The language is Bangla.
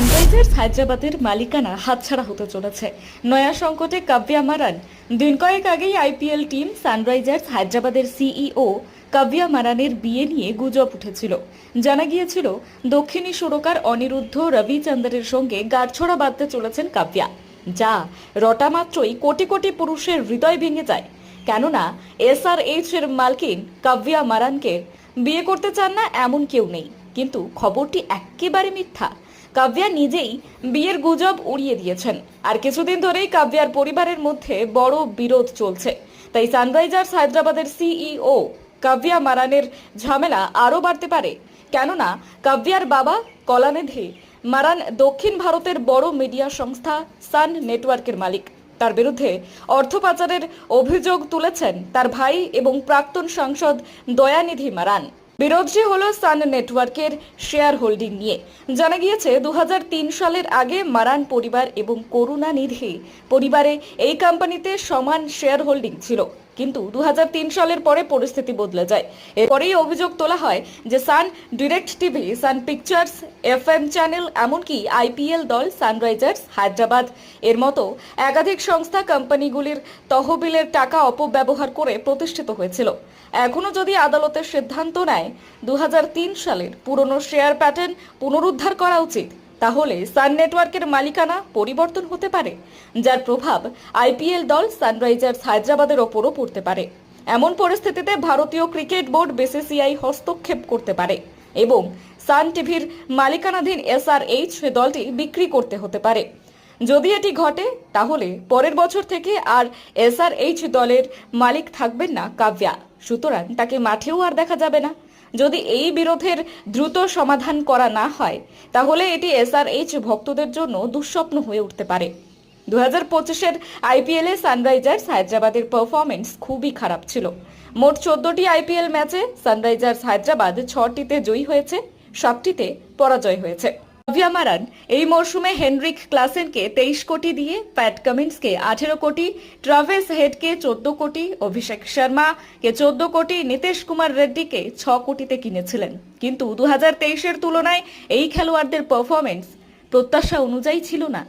সানরাইজার্স হায়দ্রাবাদের মালিকানা হাতছাড়া হতে চলেছে। নয়া সংকটে কাব্যা মারান। দিন কয়েক আগেই আইপিএল টিম সানরাইজার্স হায়দ্রাবাদের সিইও কাব্যা মারানের বিয়ে নিয়ে গুজব উঠেছিল। জানা গিয়েছিল, দক্ষিণী সুরকার অনিরুদ্ধ রবিচন্দ্রের সঙ্গে গাঁটছড়া বাঁধতে চলেছেন কাব্যা। যা রটা মাত্রই কোটি কোটি পুরুষের হৃদয় ভেঙে যায়। কেননা এসআরএইচ এর মালকিন কাব্যা মারানকে বিয়ে করতে চান না এমন কেউ নেই। কিন্তু খবরটি একেবারে মিথ্যা। কাব্যা নিজেই বিয়ের গুজব উড়িয়ে দিয়েছেন। আর কিছুদিন ধরেই কাব্যার পরিবারের মধ্যে বড় বিরোধ চলছে। তাই সানরাইজার্স হায়দ্রাবাদের সিইও কাব্যা মারানের ঝামেলা আরও বাড়তে পারে। কেননা কাব্যার বাবা কলানিধি মারান দক্ষিণ ভারতের বড় মিডিয়া সংস্থা সান নেটওয়ার্কের মালিক। তার বিরুদ্ধে অর্থ পাচারের অভিযোগ তুলেছেন তার ভাই এবং প্রাক্তন সাংসদ দয়ানিধি মারান। বিরোধটি হল সান নেটওয়ার্কের শেয়ার হোল্ডিং নিয়ে। জানা গিয়েছে দু হাজার তিন সালের আগে মারান পরিবার এবং করুণানিধি পরিবারে এই কোম্পানিতে সমান শেয়ার হোল্ডিং ছিল। কিন্তু দু হাজার তিন সালের পরে পরিস্থিতি বদলে যায়। এরপরেই অভিযোগ তোলা হয় যে Sun Direct TV, Sun Pictures F M channel, এমনকি আইপিএল দল, সানরাইজার্স, হায়দ্রাবাদ। এর মতো একাধিক সংস্থা কোম্পানিগুলির তহবিলের টাকা অপব্যবহার করে প্রতিষ্ঠিত হয়েছিল। এখনও যদি আদালতের সিদ্ধান্ত নেয় দু হাজার তিন সালের পুরনো শেয়ার প্যাটার্ন পুনরুদ্ধার করা উচিত। তাহলে সান নেটওয়ার্কের মালিকানা পরিবর্তন হতে পারে, যার প্রভাব আইপিএল দল সানরাইজার্স হায়দ্রাবাদের ওপরও পড়তে পারে। এমন পরিস্থিতিতে ভারতীয় ক্রিকেট বোর্ড বিসিসিআই হস্তক্ষেপ করতে পারে এবং সান টিভির মালিকানাধীন এসআরএইচ দলটি বিক্রি করতে হতে পারে। যদি এটি ঘটে, তাহলে পরের বছর থেকে আর এসআরএইচ দলের মালিক থাকবেন না কাব্যা। সুতরাং তাকে মাঠেও আর দেখা যাবে না। যদি এই বিরোধের দ্রুত সমাধান করা না হয়, তাহলে এটি এসআরএইচ ভক্তদের জন্য দুঃস্বপ্ন হয়ে উঠতে পারে। দু হাজার পঁচিশের আইপিএলে সানরাইজার্স হায়দ্রাবাদের পারফরমেন্স খুবই খারাপ ছিল। মোট চোদ্দটি আইপিএল ম্যাচে সানরাইজার্স হায়দ্রাবাদ ছটিতে জয়ী হয়েছে, সাতটিতে পরাজয় হয়েছে। কাভিয়া মারান, এই মরশুমে হেনরিক ক্লাসেনকে তেইশ কোটি দিয়ে প্যাট কামিন্সকে আঠেরো কোটি, ট্রাভেস হেডকে চোদ্দ কোটি, অভিষেক শর্মা কে চোদ্দ কোটি, নীতিশ কুমার রেড্ডিকে ছ কোটিতে কিনেছিলেন। কিন্তু দু হাজার তেইশের তুলনায় এই খেলোয়াড়দের পারফরমেন্স প্রত্যাশা অনুযায়ী ছিল না।